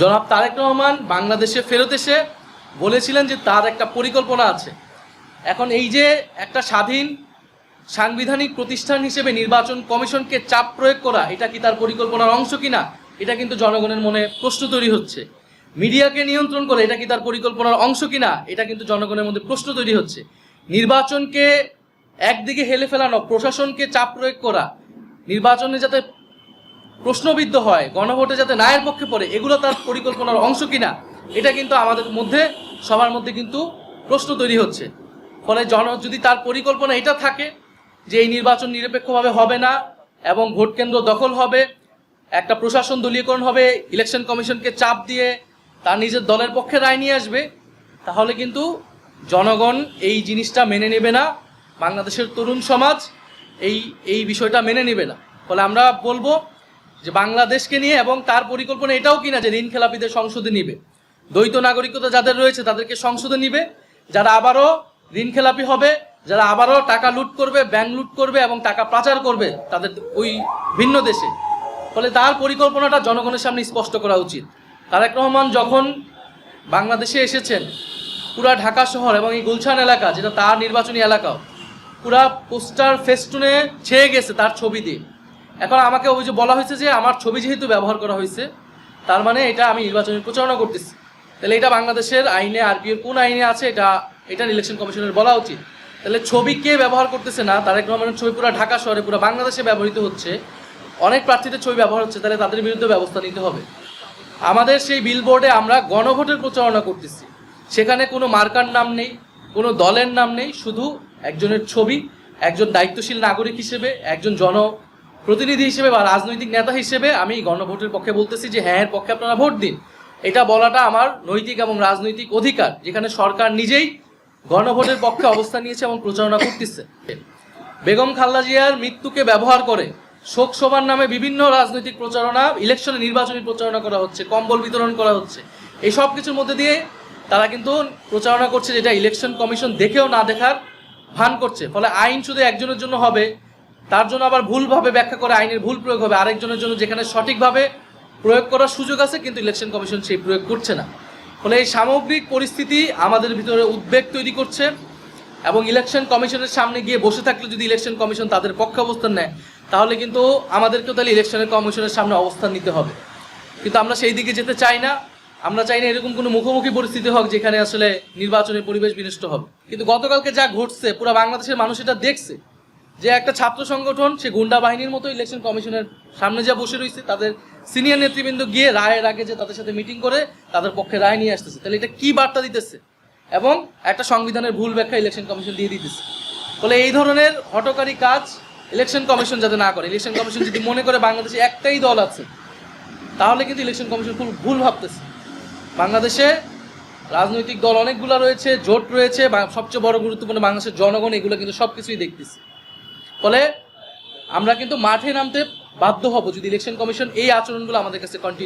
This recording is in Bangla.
জনাব তারেক রহমান বাংলাদেশে ফেরত এসে বলেছিলেন যে তার একটা পরিকল্পনা আছে। এখন এই যে একটা স্বাধীন সাংবিধানিক প্রতিষ্ঠান হিসেবে নির্বাচন কমিশনকে চাপ প্রয়োগ করা, এটা কি তার পরিকল্পনার অংশ কিনা, এটা কিন্তু জনগণের মনে প্রশ্ন তৈরি হচ্ছে। মিডিয়াকে নিয়ন্ত্রণ করে এটা কি তার পরিকল্পনার অংশ কিনা, এটা কিন্তু জনগণের মধ্যে প্রশ্ন তৈরি হচ্ছে। নির্বাচনকে একদিকে হেলে ফেলানো, প্রশাসনকে চাপ প্রয়োগ করা, নির্বাচনে যাতে প্রশ্নবিদ্ধ হয়, গণভোটে যাতে নায়ের পক্ষে পড়ে, এগুলো তার পরিকল্পনার অংশ কিনা, এটা কিন্তু আমাদের মধ্যে, সবার মধ্যে কিন্তু প্রশ্ন তৈরি হচ্ছে। ফলে জন, যদি তার পরিকল্পনা এটা থাকে, যে এই নির্বাচন নিরপেক্ষভাবে হবে না এবং ভোট কেন্দ্র দখল হবে, একটা প্রশাসন দলীয়করণ হবে, ইলেকশন কমিশনকে চাপ দিয়ে তার নিজের দলের পক্ষে রায় নিয়ে আসবে, তাহলে কিন্তু জনগণ এই জিনিসটা মেনে নেবে না। বাংলাদেশের তরুণ সমাজ এই এই বিষয়টা মেনে নেবে না। ফলে আমরা বলব যে বাংলাদেশকে নিয়ে এবং তার পরিকল্পনা এটাও কিনা যে ঋণ খেলাপিদের সংসদে নিবে। দ্বৈত নাগরিকতা যাদের রয়েছে তাদেরকে সংসদে নিবে। যারা আবারও ঋণ খেলাপি হবে, যারা আবারও টাকা লুট করবে, ব্যাংক লুট করবে এবং টাকা পাচার করবে তাদের ওই ভিন্ন দেশে। ফলে তার পরিকল্পনাটা জনগণের সামনে স্পষ্ট করা উচিত। তারেক রহমান যখন বাংলাদেশে এসেছেন, পুরা ঢাকা শহর এবং এই গুলশান এলাকা, যেটা তার নির্বাচনী এলাকাও, পুরা পোস্টার ফেস্টুনে ছেয়ে গেছে তার ছবি দিয়ে। এখন আমাকে অভিযোগ বলা হয়েছে যে আমার ছবি যেহেতু ব্যবহার করা হয়েছে, তার মানে এটা আমি নির্বাচনের প্রচারণা করতেছি। তাহলে এটা বাংলাদেশের আইনে আরপিএর কোন আইনে আছে এটা এটা ইলেকশন কমিশনের বলা উচিত। তাহলে ছবি কে ব্যবহার করতেছে না, তারেক রহমানের ছবি পুরো ঢাকা শহরে, পুরো বাংলাদেশে ব্যবহৃত হচ্ছে, অনেক প্রার্থীদের ছবি ব্যবহার হচ্ছে, তাহলে তাদের বিরুদ্ধে ব্যবস্থা নিতে হবে। আমাদের সেই বিলবোর্ডে আমরা গণভোটের প্রচারণা করতেছি। সেখানে কোনো মার্কার নাম নেই, কোনো দলের নাম নেই, শুধু একজনের ছবি, একজন দায়িত্বশীল নাগরিক হিসেবে, একজন জন প্রতিনিধি হিসেবে বা রাজনৈতিক নেতা হিসেবে আমি গণভোটের পক্ষে বলতেছি যে হ্যাঁ এর পক্ষে আপনারা ভোট দিন। এটা বলাটা আমার নৈতিক এবং রাজনৈতিক অধিকার, যেখানে সরকার নিজেই গণভোটের পক্ষে অবস্থান নিয়েছে এবং প্রচারণা করতেছে। বেগম খালেদা জিয়ার মৃত্যুকে ব্যবহার করে শোক সভার নামে বিভিন্ন রাজনৈতিক প্রচারণা, ইলেকশনে নির্বাচনী প্রচারণা করা হচ্ছে, কম্বল বিতরণ করা হচ্ছে। এই সব কিছুর মধ্যে দিয়ে তারা কিন্তু প্রচারণা করছে যেটা ইলেকশন কমিশন দেখেও না দেখার ভান করছে। ফলে আইন শুধু একজনের জন্য হবে তার জন্য আবার ভুলভাবে ব্যাখ্যা করে আইনের ভুল প্রয়োগ হবে। আরেকজনের জন্য যেখানে সঠিকভাবে প্রয়োগ করার সুযোগ আছে, কিন্তু ইলেকশন কমিশন সেই প্রয়োগ করছে না। ফলে এই সামগ্রিক পরিস্থিতি আমাদের ভিতরে উদ্বেগ তৈরি করছে এবং ইলেকশন কমিশনের সামনে গিয়ে বসে থাকলে যদি ইলেকশন কমিশন তাদের পক্ষে অবস্থান নেয়, তাহলে কিন্তু আমাদেরকেও তাহলে ইলেকশনের কমিশনের সামনে অবস্থান নিতে হবে। কিন্তু আমরা সেই দিকে যেতে চাই না। আমরা চাই না এরকম কোনো মুখোমুখি পরিস্থিতি হোক যেখানে আসলে নির্বাচনের পরিবেশ বিনষ্ট হবে। কিন্তু গতকালকে যা ঘটছে, পুরো বাংলাদেশের মানুষ এটা দেখছে। যে একটা ছাত্র সংগঠন, সে গুন্ডা বাহিনীর মতো ইলেকশন কমিশনের সামনে যা বসে রয়েছে, তাদের সিনিয়র নেতৃবৃন্দ গিয়ে রায়ের আগে যে তাদের সাথে মিটিং করে, তাদের পক্ষে রায় নিয়ে আসতেছে। তাহলে এটা কি বার্তা দিতেছে? এবং একটা সংবিধানের ভুল ব্যাখ্যা ইলেকশন কমিশন দিয়ে দিতেছে। ফলে এই ধরনের হটকারী কাজ ইলেকশন কমিশন যাতে না করে। ইলেকশন কমিশন যদি মনে করে বাংলাদেশে একটাই দল আছে, তাহলে কিন্তু ইলেকশন কমিশন খুব ভুল ভাবতেছে। বাংলাদেশে রাজনৈতিক দল অনেকগুলো রয়েছে, জোট রয়েছে সবচেয়ে বড় গুরুত্বপূর্ণ বাংলাদেশের জনগণ, এগুলো কিন্তু সব কিছুই দেখতেছে। ফলে আমরা কিন্তু মাঠে নামতে বাধ্য হব যদি ইলেকশন কমিশন এই আচরণগুলো আমাদের কাছে কন্টিনিউ